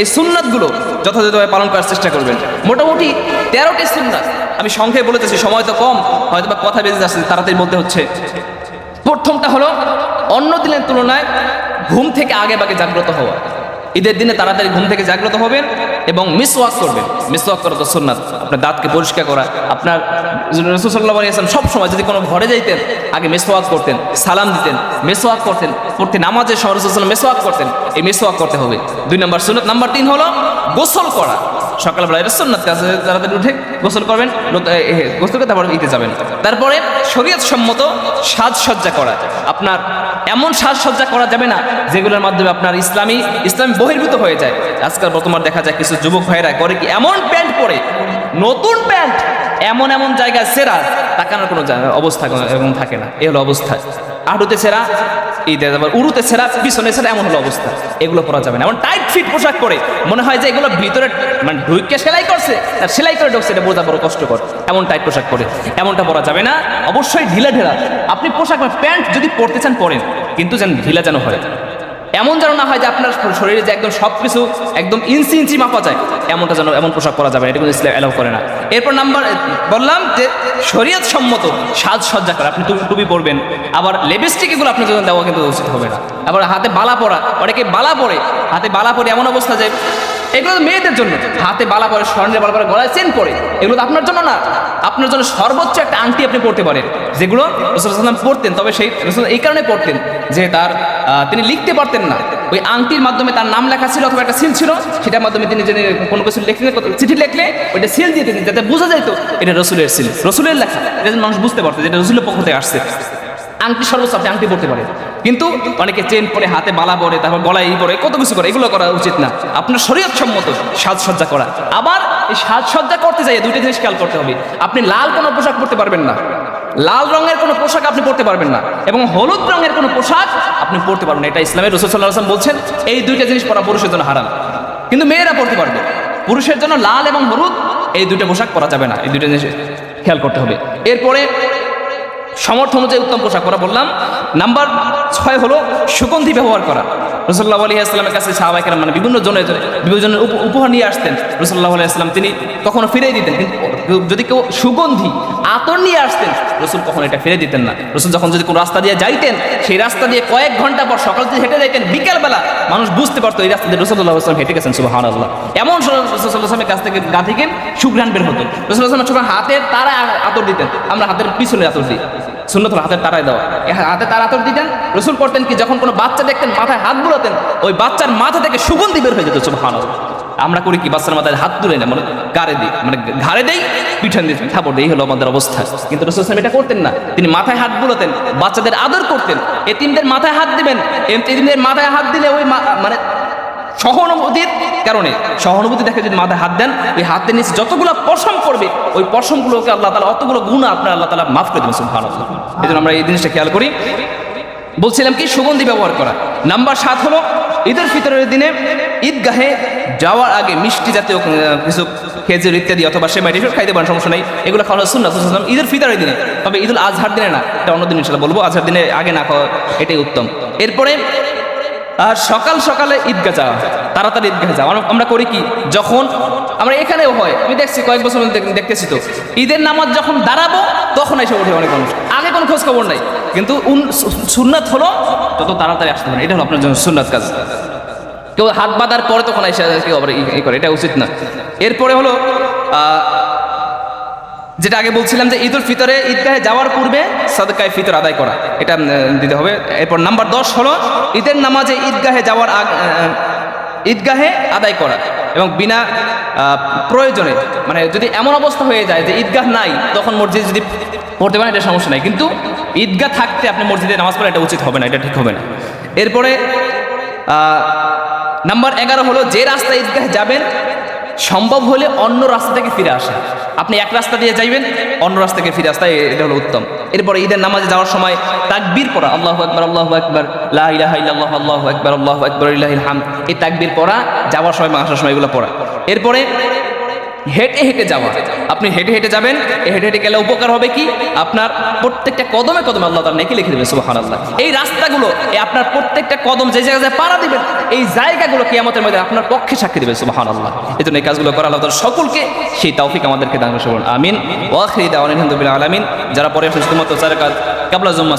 এই সুন্নাতগুলো যথাযথভাবে পালন করার চেষ্টা করবেন। মোটামুটি তেরোটি সুন্নাত। আমি সংখ্যায় বলেতেছি সময় তো কম হয়তো বা কথা বেঁচে যাচ্ছে তাড়াতাড়ি বলতে হচ্ছে। প্রথমটা হলো, অন্য দিনের তুলনায় ঘুম থেকে আগে বাগে জাগ্রত হওয়া। ঈদের দিনে তাড়াতাড়ি ঘুম থেকে জাগ্রত হবেন এবং মিসওয়াক করবেন। মিসওয়াক করা তো সুন্নাত। আপনার দাঁতকে পরিষ্কার করা, আপনার রসুল্লাহ আসলাম সব সময় যদি কোনো ঘরে যাইতেন, আগে মেসোয়াক করতেন, সালাম দিতেন মেসোয়াক করতেন করতে নামাজের সময় রসুল্লাহ মেসোয়াক করতেন, এই মেসোয়াক করতে হবে। দুই নম্বর সুন্নত, নাম্বার তিন হলো গোসল করা। সকালবেলা এটা সুন্নাত কাজ তাড়াতাড়ি উঠে গোসল করবেন গোসল করে তারপরে ইতে যাবেন। তারপরে শরীয়ত সম্মত সাজসজ্জা করা। আপনার এমন সাজসজ্জা করা যাবে না, যেগুলোর মাধ্যমে আপনার ইসলামী, ইসলাম বহির্ভূত হয়ে যায়। আজকাল বর্তমান দেখা যায় কিছু যুবক ভাইরা করে কি এমন প্যান্ট পরে নতুন প্যান্ট, এমন এমন জায়গায় সেরা তাকানোর কোনো অবস্থা এরকম থাকে না। এ হলো অবস্থা। আড়ুতে সেরা আবার উড়ুতে সেরা, পিছনে সেরা, এমন হলো অবস্থা। এগুলো পরা যাবে না। এমন টাইট ফিট পোশাক পরে, মনে হয় যে এগুলো ভিতরে মানে ঢুইকে সেলাই করছে আর সেলাই করে ঢুকছে, এটা বোঝা বড় কষ্টকর। এমন টাইট পোশাক পরে, এমনটা পরা যাবে না। অবশ্যই ঢিলা ঢেলা। আপনি পোশাক প্যান্ট যদি পরতে চান, পরেন। কিন্তু যেন ঢিলা যেন হয়। এমন যেন না হয় যে আপনার শরীরে যে একদম সব কিছু একদম ইঞ্চি ইঞ্চি মাপা যায়, এমনটা যেন এমন পোশাক পরা যাবে এটা কিন্তু ইসলাম অ্যালাউ করে না। এরপর নাম্বার বললাম যে শরীয়ত সম্মত সাজসজ্জা করা, আপনি টুপি পরবেন, আবার লিপস্টিক এগুলো আপনি যখন দেওয়া কিন্তু উচিত হবে না। আবার হাতে বালা পরা, অনেকে বালা পরে, হাতে বালা পরে এমন অবস্থা যে, এগুলো মেয়েদের জন্য, হাতে বালা পরে স্বর্ণের বালা পরে গলায় চেন পরে, এগুলো তো আপনার জন্য না। আপনার জন্য সর্বোচ্চ একটা আংটি আপনি পড়তে পারেন, যেগুলো রসুলাম পড়তেন। তবে সেই রসুল এই কারণে পড়তেন যে তার তিনি লিখতে পারতেন না। ওই আংটির মাধ্যমে তার নাম লেখা ছিল অথবা একটা সিল ছিল, সেটার মাধ্যমে তিনি যদি কোনো কিছু লিখলে চিঠি লিখলে ওইটা সিল দিয়ে দিতেন, যাতে বোঝা যেত এটা রসুলের সিল রসুলের লেখা। এটা মানুষ বুঝতে পারতো যেটা রসুলের পক্ষ থেকে আসছে। আংটি সর্বোচ্চ আপনি আংটি পড়তে পারেন। কিন্তু অনেকে চেন পরে, হাতে বালা পরে, তারপর গলায় ই পরে, কত কিছু করে, এগুলো করা উচিত না। আপনার শরীয়ত সম্মত সাজসজ্জা করা। আবার এই সাজসজ্জা করতে যাই দুইটা জিনিস খেয়াল করতে হবে। আপনি লাল কোনো পোশাক পরতে পারবেন না। লাল রঙের কোনো পোশাক আপনি পরতে পারবেন না। এবং হলুদ রঙের কোনো পোশাক আপনি পরতে পারবেন না। এটা ইসলামের রসুল সাল্লাহ আসলাম বলছেন, এই দুইটা জিনিস পরা পুরুষের জন্য হারাম। কিন্তু মেয়েরা পরতে পারবে। পুরুষের জন্য লাল এবং হলুদ, এই দুইটা পোশাক পরা যাবে না। এই দুইটা জিনিস খেয়াল করতে হবে। এরপরে সমর্থ অনুযায়ী উত্তম পোশাক পরা বললাম। নাম্বার ছয় হলো সুগন্ধি ব্যবহার করা। রসল্লাহ আলী আসলামের কাছে সাহাবাইকের মানে বিভিন্ন জনের বিভিন্ন উপহার নিয়ে আসতেন। রসল্লাহ আলী আসলাম তিনি কখনো ফিরিয়ে দিতেন, কিন্তু যদি কেউ সুগন্ধি, আতর নিয়ে আসতেন, রসুল কখনো এটা ফিরে দিতেন না। রসুল যখন যদি কোনো রাস্তা দিয়ে যাইতেন, সেই রাস্তা দিয়ে কয়েক ঘণ্টা পর সকাল থেকে হেঁটে যাইতেন, বিকেলবেলা মানুষ বুঝতে পারতো এই রাস্তা দিয়ে রসুল্লাহ আসলাম হেঁটে গেছেন সুবাহ আল্লাহ এমন রসুল্লাহ আসলামের কাছ থেকে গা থেকে বের হতো। রসুল্লাহ ছোট হাতের তারা আতর দিতেন, আমরা হাতের পিছনে আতর দিই। সুন্নত হলো হাতের তারায় দেওয়া। হাতে তার আতর দিতেন, রসুল করতেন কি, যখন কোনো বাচ্চা দেখতেন, মাথায় হাত বুলাতেন, ওই বাচ্চার মাথা থেকে সুগন্ধি বের হয়ে যেত সুবহান আমরা করি কি, বাচ্চার মাথায় হাত তুলে না মানে গাড়ে দিই মানে ঘাড়ে দেই পিছন দিয়ে থাপড় দেই হলো আমাদের অবস্থা। কিন্তু রসুল ইসলাম এটা করতেন না। তিনি মাথায় হাত বুলাতেন, বাচ্চাদের আদর করতেন, এতিমদের মাথায় হাত দিবেন, এতিমদের মাথায় হাত দিলে ওই মানে সহানুভূতির কারণে সহানুভূতি দেখে যদি মাথায় হাত দেন, ওই হাতের নিচে যতগুলো পশম করবে ওই পশমগুলোকে আল্লাহ তালা অতগুলো গুণ আপনার আল্লাহ তালা মাফ করে দেবেন সুবহান এই জন্য আমরা এই জিনিসটা খেয়াল করি। বলছিলাম কি, সুগন্ধি ব্যবহার করা। নাম্বার সাত হলো, ঈদের ফিতরের দিনে ঈদগাহে যাওয়ার আগে মিষ্টি জাতীয় কিছু খেজুর ইত্যাদি অথবা সে মাইটিফের খাইতে পারেন, সমস্যা নেই। এগুলো খাওয়ানো শুননা শুনছিলাম ঈদের ফিতরের দিনে, তবে ঈদুল আজহার দিনে না, এটা অন্য দিন সেটা বলব, আজহার দিনে আগে না খাওয়া এটাই উত্তম। এরপরে আর সকাল সকালে ঈদগাহ যাওয়া, তাড়াতাড়ি ঈদগাহ যাওয়া। আমরা- করি কি? যখন আমরা এখানেও হয়, আমি দেখছি কয়েক বছর দেখতেছি তো। ঈদের নামাজ যখন দাঁড়াবো, তখন এসে ওঠে অনেক মানুষ। আগে কোনো খোঁজ খবর নাই। কিন্তু সুন্নাত হলো তত তাড়াতাড়ি আসতে পারে। এটা হলো আপনার জন্য সুন্নাত কাজ। কেউ হাত বাঁধার পরে তখন এসে কেউ করে। এটা উচিত না। এরপরে হলো যেটা আগে বলছিলাম যে ঈদুল ফিতরে ঈদগাহে যাওয়ার পূর্বে সাদকায় ফিতর আদায় করা। এটা দিতে হবে। এরপর নাম্বার দশ হলো ঈদের নামাজে ঈদগাহে যাওয়ার আগ ঈদগাহে আদায় করা এবং বিনা প্রয়োজনে মানে যদি এমন অবস্থা হয়ে যায় যে ঈদগাহ নাই, তখন মসজিদ যদি পড়তে পারেন, এটা সমস্যা নাই। কিন্তু ঈদগাহ থাকতে আপনি মসজিদে নামাজ পড়া এটা উচিত হবে না, এটা ঠিক হবে না। এরপরে নাম্বার এগারো হলো যে রাস্তায় ঈদগাহে যাবেন সম্ভব হলে অন্য রাস্তা থেকে ফিরে আসা আপনি এক রাস্তা দিয়ে যাইবেন, অন্য রাস্তা থেকে ফিরে আসতে এটা হলো উত্তম। এরপরে ঈদের নামাজে যাওয়ার সময় তাকবীর পড়া, আল্লাহ আকবর আল্লাহ আকবর লাহ আল্লাহ আল্লাহ আকবর আল্লাহ আকবর ইল্লাহিল হাম এই তাকবীর পড়া, যাওয়ার সময় আসার সময় এগুলো পড়া। এরপরে হেঁটে হেঁটে যাওয়া। আপনি হেঁটে হেঁটে যাবেন। হেঁটে হেঁটে গেলে উপকার হবে কি? আপনার প্রত্যেকটা কদমে কদমে আল্লাহ তার নেকি লিখে দেবে সুবাহান আল্লাহ এই রাস্তাগুলো আপনার প্রত্যেকটা কদম যে জায়গায় পাড়া দিবেন, এই জায়গাগুলো কিয়ামতের মধ্যে আপনার পক্ষে সাক্ষী দেবে সুবাহান আল্লাহ এই জন্য এই কাজগুলো করা আল্লাহ তাআলা সকলকে সেই তৌফিক আমাদেরকে দান করুন আমিন। ওয়াখির দাওয়ান আলহামদুলিল্লাহ আলামিন। যারা পরে আসলে শুধুমাত্র চার কাজ কাবলা জম্মা